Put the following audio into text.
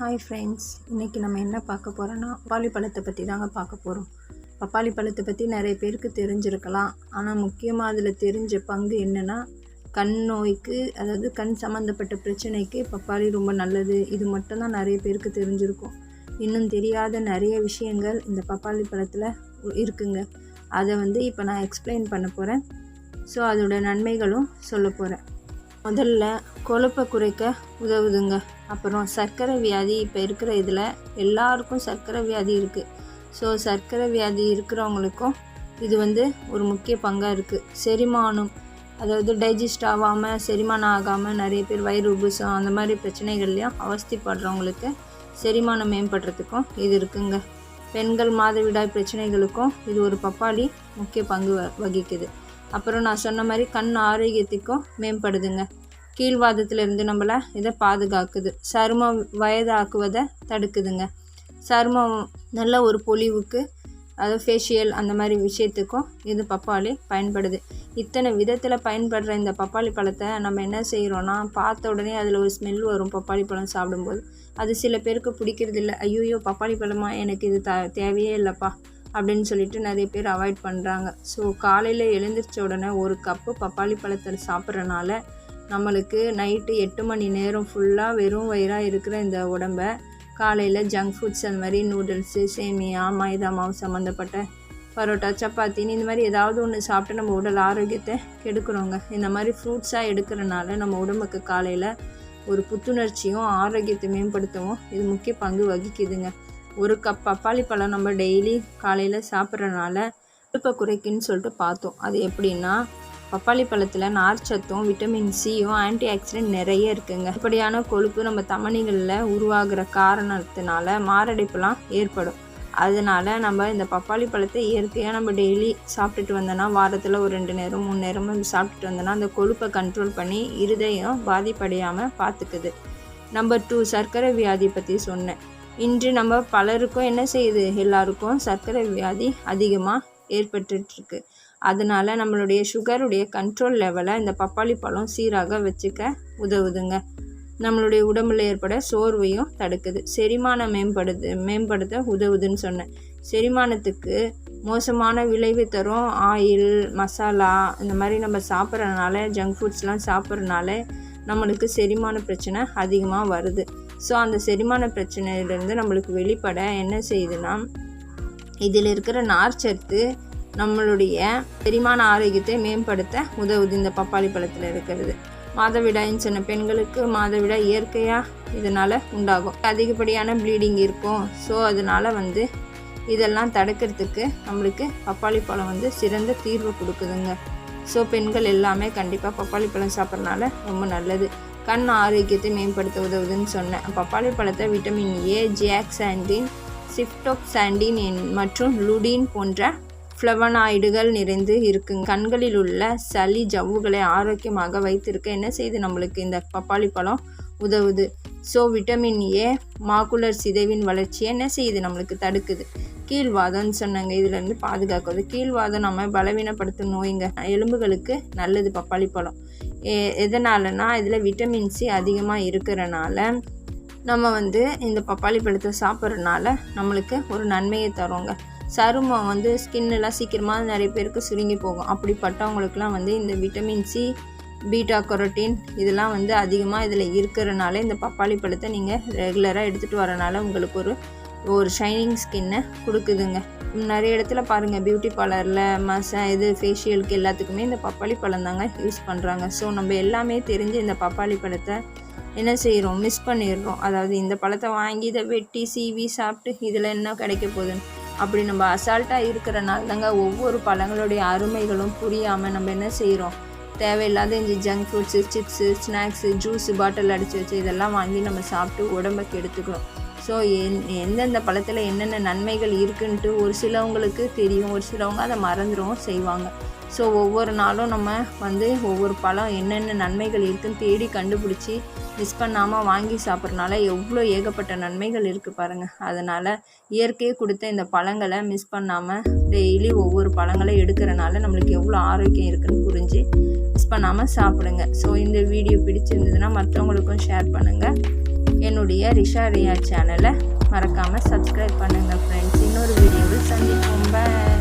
Hi friends இன்றைக்கி நம்ம என்ன பார்க்க போகிறோன்னா பப்பாளி பழத்தை பற்றி தாங்க பார்க்க போகிறோம் பப்பாளி பழத்தை பற்றி நிறைய பேருக்கு தெரிஞ்சிருக்கலாம். ஆனால் முக்கியமாக அதில் தெரிஞ்ச பங்கு என்னென்னா கண் நோய்க்கு அதாவது கண் சம்மந்தப்பட்ட பிரச்சனைக்கு பப்பாளி ரொம்ப நல்லது. இது மட்டும்தான் நிறைய பேருக்கு தெரிஞ்சிருக்கும். இன்னும் தெரியாத நிறைய விஷயங்கள் இந்த பப்பாளி பழத்தில் இருக்குங்க. அதை வந்து இப்போ நான் எக்ஸ்பிளைன் பண்ண போகிறேன் ஸோ அதோட நன்மைகளும் சொல்ல போகிறேன் முதல்ல கொழுப்பை குறைக்க உதவுதுங்க. அப்புறம் சர்க்கரை வியாதி இப்போ இருக்கிற இதில் எல்லாருக்கும் சர்க்கரை வியாதி இருக்குது ஸோ சர்க்கரை வியாதி இருக்கிறவங்களுக்கும் இது வந்து ஒரு முக்கிய பங்காக இருக்குது செரிமானம் அதாவது டைஜஸ்ட் ஆகாமல் செரிமானம் ஆகாமல் நிறைய பேர் வயிறு உபுசம் அந்த மாதிரி பிரச்சனைகள்லையும் அவஸ்திப்படுறவங்களுக்கு செரிமானம் மேம்படுறதுக்கும் இது இருக்குங்க. பெண்கள் மாதவிடாய் பிரச்சனைகளுக்கும் இது ஒரு பப்பாளி முக்கிய பங்கு வ வகிக்குது. அப்புறம் நான் சொன்ன மாதிரி கண் ஆரோக்கியத்துக்கும் மேம்படுதுங்க. கீழ்வாதத்திலிருந்து நம்மளை இதை பாதுகாக்குது. சருமம் வயதாக்குவதை தடுக்குதுங்க. சருமம் நல்ல ஒரு பொலிவுக்கு அது ஃபேஷியல் அந்த மாதிரி விஷயத்துக்கும் இது பப்பாளி பயன்படுது. இத்தனை விதத்தில் பயன்படுற இந்த பப்பாளி பழத்தை நம்ம என்ன செய்கிறோன்னா பார்த்த உடனே அதில் ஒரு ஸ்மெல் வரும் பப்பாளி பழம் சாப்பிடும்போது. அது சில பேருக்கு பிடிக்கிறது இல்லை ஐயோயோ பப்பாளி பழமா? எனக்கு இது த தேவையே இல்லைப்பா. அப்படின்னு சொல்லிட்டு நிறைய பேர் அவாய்ட் பண்ணுறாங்க ஸோ காலையில் எழுந்திரிச்ச உடனே ஒரு கப்பு பப்பாளி பழத்தை சாப்பிட்றனால நம்மளுக்கு நைட்டு எட்டு மணி நேரம் ஃபுல்லாக வெறும் வயிறாக இருக்கிற இந்த உடம்ப காலையில் ஜங்க் ஃபுட்ஸ் அந்த மாதிரி நூடுல்ஸு சேமியா மைதா மாவு சம்மந்தப்பட்ட பரோட்டா சப்பாத்தின்னு இந்த மாதிரி ஏதாவது ஒன்று சாப்பிட்டு நம்ம உடல் ஆரோக்கியத்தை கெடுக்கிறோங்க. இந்த மாதிரி ஃப்ரூட்ஸாக எடுக்கிறனால நம்ம உடம்புக்கு காலையில் ஒரு புத்துணர்ச்சியும் ஆரோக்கியத்தை மேம்படுத்தவும் இது முக்கிய பங்கு வகிக்குதுங்க. ஒரு கப் பப்பாளி பழம் நம்ம டெய்லி காலையில் சாப்பிட்றனால கொழுப்பை குறைக்குன்னு சொல்லிட்டு பார்த்தோம். அது எப்படின்னா பப்பாளி பழத்தில் நார்ச்சத்தும் விட்டமின் சியும் ஆன்டி ஆக்சிடென்ட் நிறைய இருக்குங்க. இப்படியான கொழுப்பு நம்ம தமனிகளில் உருவாகிற காரணத்தினால மாரடைப்புலாம் ஏற்படும். அதனால நம்ம இந்த பப்பாளி பழத்தை இயற்கையாக நம்ம டெய்லி சாப்பிட்டுட்டு வந்தோன்னா வாரத்தில் ஒரு ரெண்டு நேரம் மூணு நேரமும் சாப்பிட்டுட்டு வந்தோன்னா அந்த கொழுப்பை கண்ட்ரோல் பண்ணி இருதயம் பாதிப்படையாமல் பார்த்துக்குது. நம்பர் டூ சர்க்கரை வியாதி பற்றி சொன்னேன். இன்று நம்ம பலருக்கும் என்ன செய்யுது? எல்லாருக்கும் சர்க்கரை வியாதி அதிகமாக ஏற்பட்டுருக்கு அதனால் நம்மளுடைய சுகருடைய கண்ட்ரோல் லெவலை இந்த பப்பாளி பழம் சீராக வச்சுக்க உதவுதுங்க. நம்மளுடைய உடம்புல ஏற்பட சோர்வையும் தடுக்குது. செரிமானம் மேம்படுது மேம்படுத்த உதவுதுன்னு சொன்னேன். செரிமானத்துக்கு மோசமான விளைவு தரும். ஆயில் மசாலா இந்த மாதிரி நம்ம சாப்பிட்றதுனால ஜங்க் ஃபுட்ஸ்லாம் சாப்பிட்றதுனால நம்மளுக்கு செரிமான பிரச்சனை அதிகமாக வருது. ஸோ அந்த செரிமான பிரச்சனையிலேருந்து நம்மளுக்கு வெளிப்பட என்ன செய்யுதுன்னா இதில் இருக்கிற நார்ச்சத்து நம்மளுடைய செரிமான ஆரோக்கியத்தை மேம்படுத்த உதவுது இந்த பப்பாளி பழத்தில் இருக்கிறது. மாதவிடாயின்னு சொன்ன பெண்களுக்கு மாதவிடாய் இயற்கையாக இதனால் உண்டாகும். அதிகப்படியான ப்ளீடிங் இருக்கும். ஸோ அதனால் வந்து இதெல்லாம் தடுக்கிறதுக்கு நம்மளுக்கு பப்பாளி பழம் வந்து சிறந்த தீர்வு கொடுக்குதுங்க. ஸோ பெண்கள் எல்லாமே கண்டிப்பாக பப்பாளி பழம் சாப்பிட்றதுனால ரொம்ப நல்லது. கண் ஆரோக்கியத்தை மேம்படுத்த உதவுதுன்னு சொன்னேன். பப்பாளி பழத்தை விட்டமின் ஏ ஜியாக்சாண்டின் சிப்டோக்சாண்டின் மற்றும் லுடின் போன்ற ஃப்ளவனாய்டுகள் நிறைந்து இருக்குங்க. கண்களில் உள்ள சளி ஜவ்வுகளை ஆரோக்கியமாக வைத்திருக்க என்ன செய்து நம்மளுக்கு இந்த பப்பாளி பழம் உதவுது? ஸோ விட்டமின் ஏ மாக்குலர் சிதைவின் வளர்ச்சியை என்ன செய்யுது நம்மளுக்கு தடுக்குது? கீழ்வாதம்னு சொன்னாங்க. இதுலேருந்து பாதுகாக்குது. கீழ்வாதம் நம்ம பலவீனப்படுத்தும் நோய்ங்க. எலும்புகளுக்கு நல்லது பப்பாளி பழம். எதனாலனா இதில் விட்டமின் சி அதிகமாக இருக்கிறனால நம்ம வந்து இந்த பப்பாளி பழத்தை சாப்பிட்றதுனால நம்மளுக்கு ஒரு நன்மையை தருவோங்க சருமம் வந்து ஸ்கின்னெல்லாம் சீக்கிரமாக நிறைய பேருக்கு சுருங்கி போகும். அப்படிப்பட்டவங்களுக்குலாம் வந்து இந்த விட்டமின் சி பீட்டா கொரோட்டின் இதெல்லாம் வந்து அதிகமாக இதில் இருக்கிறனால இந்த பப்பாளி பழத்தை நீங்கள் ரெகுலராக எடுத்துகிட்டு வரனால உங்களுக்கு ஒரு ஒரு ஷைனிங் ஸ்கின்னை கொடுக்குதுங்க. நிறைய இடத்துல பாருங்கள் பியூட்டி பார்லரில் மச இது ஃபேஷியலுக்கு எல்லாத்துக்குமே இந்த பப்பாளி பழம் தாங்க யூஸ் பண்ணுறாங்க ஸோ நம்ம எல்லாமே தெரிஞ்சு இந்த பப்பாளி பழத்தை என்ன செய்கிறோம் மிஸ் பண்ணிடுறோம். அதாவது இந்த பழத்தை வாங்கி இதை வெட்டி சீவி சாப்பிட்டு இதில் என்ன கிடைக்க போகுதுன்னு. அப்படி நம்ம அசால்ட்டாக இருக்கிறனால தாங்க ஒவ்வொரு பழங்களுடைய அருமைகளும் புரியாமல் நம்ம என்ன செய்கிறோம் தேவையில்லாத இந்த junk foods chips snacks juice bottle அடித்து வச்சு இதெல்லாம் வாங்கி நம்ம சாப்பிட்டு உடம்பை கெடுத்துக்கிறோம். ஸோ எந் எந்தெந்த பழத்தில் என்னென்ன நன்மைகள் இருக்குன்ட்டு ஒரு சிலவங்களுக்கு தெரியும் ஒரு சிலவங்க அதை மறந்துடும் செய்வாங்க. ஸோ ஒவ்வொரு நாளும் நம்ம வந்து ஒவ்வொரு பழம் என்னென்ன நன்மைகள் இருக்குன்னு தேடி கண்டுபிடிச்சி மிஸ் பண்ணாமல் வாங்கி சாப்பிட்றனால எவ்வளோ ஏகப்பட்ட நன்மைகள் இருக்குது பாருங்கள் அதனால் இயற்கையை கொடுத்த இந்த பழங்களை மிஸ் பண்ணாமல் டெய்லி ஒவ்வொரு பழங்களை எடுக்கிறனால நம்மளுக்கு எவ்வளோ ஆரோக்கியம் இருக்குதுன்னு புரிஞ்சு பண்ணாமல் சாப்பிடுங்க. ஸோ இந்த வீடியோ பிடிச்சிருந்ததுன்னா மற்றவங்களுக்கும் ஷேர் பண்ணுங்கள் என்னுடைய ரிஷா ரியா சேனலை மறக்காமல் சப்ஸ்கிரைப் பண்ணுங்கள் ஃப்ரெண்ட்ஸ் இன்னொரு வீடியோவில் சந்திப்போம். பாய்